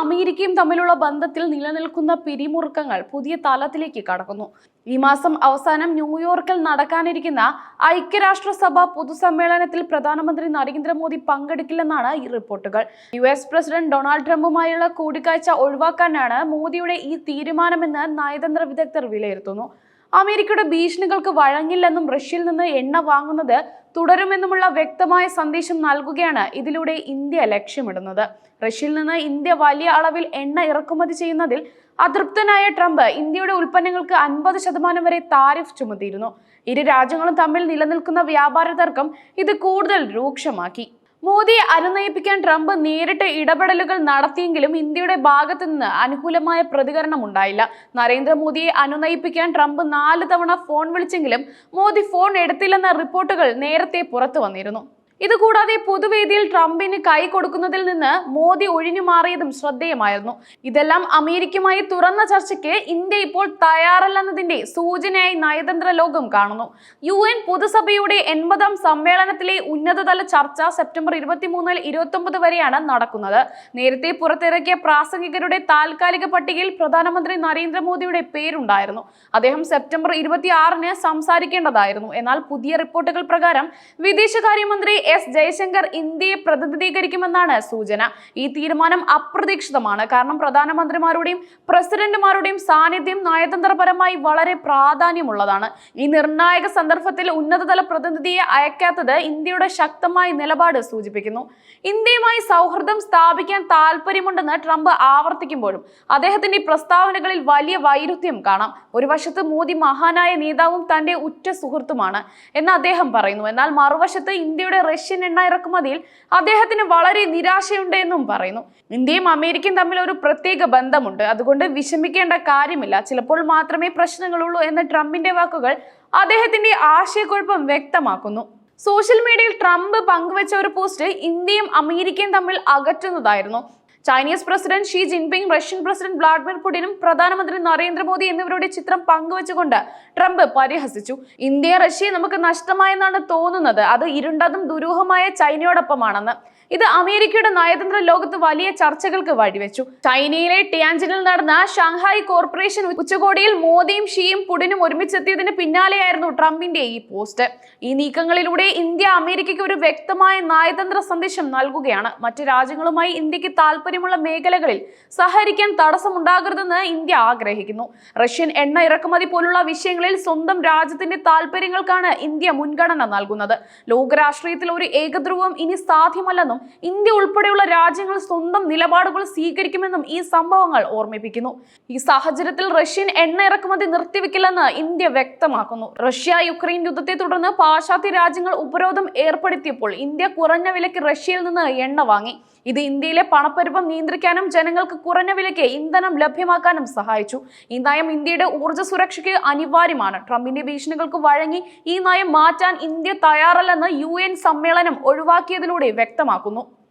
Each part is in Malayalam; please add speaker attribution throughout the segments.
Speaker 1: അമേരിക്കയും തമ്മിലുള്ള ബന്ധത്തിൽ നിലനിൽക്കുന്ന പിരിമുറുക്കങ്ങൾ പുതിയ തലത്തിലേക്ക് കടക്കുന്നു. ഈ മാസം അവസാനം ന്യൂയോർക്കിൽ നടക്കാനിരിക്കുന്ന ഐക്യരാഷ്ട്രസഭ പൊതുസമ്മേളനത്തിൽ പ്രധാനമന്ത്രി നരേന്ദ്രമോദി പങ്കെടുക്കില്ലെന്നാണ് ഈ റിപ്പോർട്ടുകൾ. യു എസ് പ്രസിഡന്റ് ഡൊണാൾഡ് ട്രംപുമായുള്ള കൂടിക്കാഴ്ച ഒഴിവാക്കാനാണ് മോദിയുടെ ഈ തീരുമാനമെന്ന് നയതന്ത്ര വിദഗ്ധർ വിലയിരുത്തുന്നു. അമേരിക്കയുടെ ഭീഷണികൾക്ക് വഴങ്ങില്ലെന്നും റഷ്യയിൽ നിന്ന് എണ്ണ വാങ്ങുന്നത് തുടരുമെന്നുമുള്ള വ്യക്തമായ സന്ദേശം നൽകുകയാണ് ഇതിലൂടെ ഇന്ത്യ ലക്ഷ്യമിടുന്നത്. റഷ്യയിൽ നിന്ന് ഇന്ത്യ വലിയ അളവിൽ എണ്ണ ഇറക്കുമതി ചെയ്യുന്നതിൽ അതൃപ്തനായ ട്രംപ് ഇന്ത്യയുടെ ഉൽപ്പന്നങ്ങൾക്ക് അൻപത് ശതമാനം വരെ താരിഫ് ചുമത്തിയിരുന്നു. ഇരു രാജ്യങ്ങളും തമ്മിൽ നിലനിൽക്കുന്ന വ്യാപാര തർക്കം ഇത് കൂടുതൽ രൂക്ഷമാക്കി. മോദിയെ അനുനയിപ്പിക്കാൻ ട്രംപ് നേരിട്ട് ഇടപെടലുകൾ നടത്തിയെങ്കിലും ഇന്ത്യയുടെ ഭാഗത്തു നിന്ന് അനുകൂലമായ പ്രതികരണം ഉണ്ടായില്ല. നരേന്ദ്രമോദിയെ അനുനയിപ്പിക്കാൻ ട്രംപ് നാല് തവണ ഫോൺ വിളിച്ചെങ്കിലും മോദി ഫോൺ എടുത്തില്ലെന്ന റിപ്പോർട്ടുകൾ നേരത്തെ പുറത്തു വന്നിരുന്നു. ഇതുകൂടാതെ പൊതുവേദിയിൽ ട്രംപിന് കൈ കൊടുക്കുന്നതിൽ നിന്ന് മോദി ഒഴിഞ്ഞു മാറിയതും ശ്രദ്ധേയമായിരുന്നു. ഇതെല്ലാം അമേരിക്കയുമായി തുറന്ന ചർച്ചയ്ക്ക് ഇന്ത്യ ഇപ്പോൾ തയ്യാറല്ലെന്നതിന്റെ സൂചനയായി നയതന്ത്ര ലോകം കാണുന്നു. യു എൻ പൊതുസഭയുടെ എൺപതാം സമ്മേളനത്തിലെ ഉന്നതതല ചർച്ച സെപ്റ്റംബർ ഇരുപത്തിമൂന്നിൽ ഇരുപത്തി വരെയാണ് നടക്കുന്നത്. നേരത്തെ പുറത്തിറക്കിയ പ്രാസംഗികരുടെ താൽക്കാലിക പട്ടികയിൽ പ്രധാനമന്ത്രി നരേന്ദ്രമോദിയുടെ പേരുണ്ടായിരുന്നു. അദ്ദേഹം സെപ്റ്റംബർ ഇരുപത്തിയാറിന് സംസാരിക്കേണ്ടതായിരുന്നു. എന്നാൽ പുതിയ റിപ്പോർട്ടുകൾ പ്രകാരം വിദേശകാര്യമന്ത്രി എസ് ജയശങ്കർ ഇന്ത്യയെ പ്രതിനിധീകരിക്കുമെന്നാണ് സൂചന. ഈ തീരുമാനം അപ്രതീക്ഷിതമാണ്. കാരണം പ്രധാനമന്ത്രിമാരുടെയും പ്രസിഡന്റുമാരുടെയും സാന്നിധ്യം നയതന്ത്രപരമായി വളരെ പ്രാധാന്യമുള്ളതാണ്. ഈ നിർണായക സന്ദർഭത്തിൽ ഉന്നതതല പ്രതിനിധിയെ അയക്കാത്തത് ഇന്ത്യയുടെ ശക്തമായ നിലപാട് സൂചിപ്പിക്കുന്നു. ഇന്ത്യയുമായി സൗഹൃദം സ്ഥാപിക്കാൻ താല്പര്യമുണ്ടെന്ന് ട്രംപ് ആവർത്തിക്കുമ്പോഴും അദ്ദേഹത്തിന്റെ പ്രസ്താവനകളിൽ വലിയ വൈരുദ്ധ്യം കാണാം. ഒരു വശത്ത് മോദി മഹാനായ നേതാവും തന്റെ ഉറ്റ സുഹൃത്തുമാണ് എന്ന് അദ്ദേഹം പറയുന്നു. എന്നാൽ മറുവശത്ത് ഇന്ത്യയുടെ റഷ്യൻ എണ്ണ ഇറക്കുമതിയിൽ അദ്ദേഹത്തിന് വളരെ നിരാശയുണ്ട് എന്നും പറയുന്നു. ഇന്ത്യയും അമേരിക്കയും തമ്മിൽ ഒരു പ്രത്യേക ബന്ധമുണ്ട്. അതുകൊണ്ട് വിഷമിക്കേണ്ട കാര്യമില്ല. ചിലപ്പോൾ മാത്രമേ പ്രശ്നങ്ങളുള്ളൂ എന്ന ട്രംപിന്റെ വാക്കുകൾ അദ്ദേഹത്തിന്റെ ആശയക്കുഴപ്പം വ്യക്തമാക്കുന്നു. സോഷ്യൽ മീഡിയയിൽ ട്രംപ് പങ്കുവച്ച ഒരു പോസ്റ്റ് ഇന്ത്യയും അമേരിക്കയും തമ്മിൽ അകറ്റുന്നതായിരുന്നു. Chinese president Xi Jinping Russian president Vladimir പുടിനും പ്രധാനമന്ത്രി നരേന്ദ്രമോദി എന്നിവരുടെ ചിത്രം പങ്കുവച്ചുകൊണ്ട് ട്രംപ് പരിഹസിച്ചു. ഇന്ത്യ റഷ്യ നമുക്ക് നഷ്ടമായെന്നാണ് തോന്നുന്നത്. അത് ഇരുണ്ടതും ദുരൂഹമായ ചൈനയോടൊപ്പമാണെന്ന്. ഇത് അമേരിക്കയുടെ നയതന്ത്ര ലോകത്ത് വലിയ ചർച്ചകൾക്ക് വഴിവെച്ചു. ചൈനയിലെ ടിയാൻജിനിൽ നടന്ന ഷാങ്ഹായ് കോർപ്പറേഷൻ ഉച്ചകോടിയിൽ മോദിയും ഷീയും പുടിനും ഒരുമിച്ചെത്തിയതിന് പിന്നാലെയായിരുന്നു ട്രംപിന്റെ ഈ പോസ്റ്റ്. ഈ നീക്കങ്ങളിലൂടെ ഇന്ത്യ അമേരിക്കയ്ക്ക് ഒരു വ്യക്തമായ നയതന്ത്ര സന്ദേശം നൽകുകയാണ്. മറ്റു രാജ്യങ്ങളുമായി ഇന്ത്യയ്ക്ക് താല്പര്യമുള്ള മേഖലകളിൽ സഹകരിക്കാൻ തടസ്സമുണ്ടാകരുതെന്ന് ഇന്ത്യ ആഗ്രഹിക്കുന്നു. റഷ്യൻ എണ്ണ ഇറക്കുമതി പോലുള്ള വിഷയങ്ങളിൽ സ്വന്തം രാജ്യത്തിന്റെ താല്പര്യങ്ങൾക്കാണ് ഇന്ത്യ മുൻഗണന നൽകുന്നത്. ലോകരാഷ്ട്രീയത്തിൽ ഒരു ഏകധ്രുവം ഇനി സാധ്യമല്ലെന്നും ഇന്ത്യ ഉൾപ്പെടെയുള്ള രാജ്യങ്ങൾ സ്വന്തം നിലപാടുകൾ സ്വീകരിക്കുമെന്നും ഈ സംഭവങ്ങൾ ഓർമ്മിപ്പിക്കുന്നു. ഈ സാഹചര്യത്തിൽ റഷ്യൻ എണ്ണ ഇറക്കുമതി നിർത്തിവെക്കില്ലെന്ന് ഇന്ത്യ വ്യക്തമാക്കുന്നു. റഷ്യ യുക്രൈൻ യുദ്ധത്തെ തുടർന്ന് പാശ്ചാത്യ രാജ്യങ്ങൾ ഉപരോധം ഏർപ്പെടുത്തിയപ്പോൾ ഇന്ത്യ കുറഞ്ഞ വിലയ്ക്ക് റഷ്യയിൽ നിന്ന് എണ്ണ വാങ്ങി. ഇത് ഇന്ത്യയിലെ പണപ്പെരുപ്പം നിയന്ത്രിക്കാനും ജനങ്ങൾക്ക് കുറഞ്ഞ വിലയ്ക്ക് ഇന്ധനം ലഭ്യമാക്കാനും സഹായിച്ചു. ഈ നയം ഇന്ത്യയുടെ ഊർജ സുരക്ഷയ്ക്ക് അനിവാര്യമാണ്. ട്രംപിന്റെ ഭീഷണികൾക്ക് വഴങ്ങി ഈ നയം മാറ്റാൻ ഇന്ത്യ തയ്യാറല്ലെന്ന് യു സമ്മേളനം ഒഴിവാക്കിയതിലൂടെ വ്യക്തമാക്കുന്നു.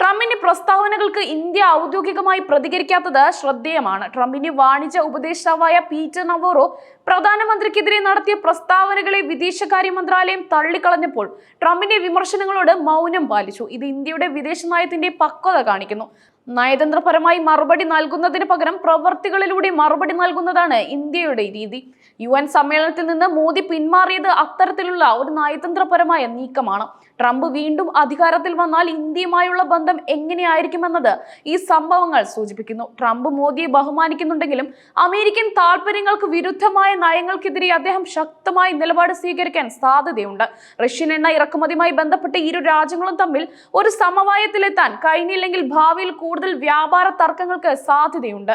Speaker 1: ട്രംപിന്റെ പ്രസ്താവനകൾക്ക് ഇന്ത്യ ഔദ്യോഗികമായി പ്രതികരിക്കാത്തത് ശ്രദ്ധേയമാണ്. ട്രംപിന്റെ വാണിജ്യ ഉപദേഷ്ടാവായ പീറ്റർ നവോറോ പ്രധാനമന്ത്രിക്കെതിരെ നടത്തിയ പ്രസ്താവനകളെ വിദേശകാര്യ മന്ത്രാലയം തള്ളിക്കളഞ്ഞപ്പോൾ ട്രംപിന്റെ വിമർശനങ്ങളോട് മൗനം പാലിച്ചു. ഇത് ഇന്ത്യയുടെ വിദേശ നയത്തിന്റെ പക്വത കാണിക്കുന്നു. നയതന്ത്രപരമായി മറുപടി നൽകുന്നതിന് പകരം പ്രവർത്തികളിലൂടെ മറുപടി നൽകുന്നതാണ് ഇന്ത്യയുടെ രീതി. യു എൻ സമ്മേളനത്തിൽ നിന്ന് മോദി പിന്മാറിയത് അത്തരത്തിലുള്ള ഒരു നയതന്ത്രപരമായ നീക്കമാണ്. ട്രംപ് വീണ്ടും അധികാരത്തിൽ വന്നാൽ ഇന്ത്യയുമായുള്ള ബന്ധം എങ്ങനെയായിരിക്കുമെന്നത് ഈ സംഭവങ്ങൾ സൂചിപ്പിക്കുന്നു. ട്രംപ് മോദിയെ ബഹുമാനിക്കുന്നുണ്ടെങ്കിലും അമേരിക്കൻ താൽപര്യങ്ങൾക്ക് വിരുദ്ധമായ നയങ്ങൾക്കെതിരെ അദ്ദേഹം ശക്തമായ നിലപാട് സ്വീകരിക്കാൻ സാധ്യതയുണ്ട്. റഷ്യൻ എണ്ണ ഇറക്കുമതിയുമായി ബന്ധപ്പെട്ട് ഇരു രാജ്യങ്ങളും തമ്മിൽ ഒരു സമവായത്തിലെത്താൻ കഴിഞ്ഞില്ലെങ്കിൽ ഭാവിയിൽ കൂടുതൽ വ്യാപാര തർക്കങ്ങൾക്ക് സാധ്യതയുണ്ട്.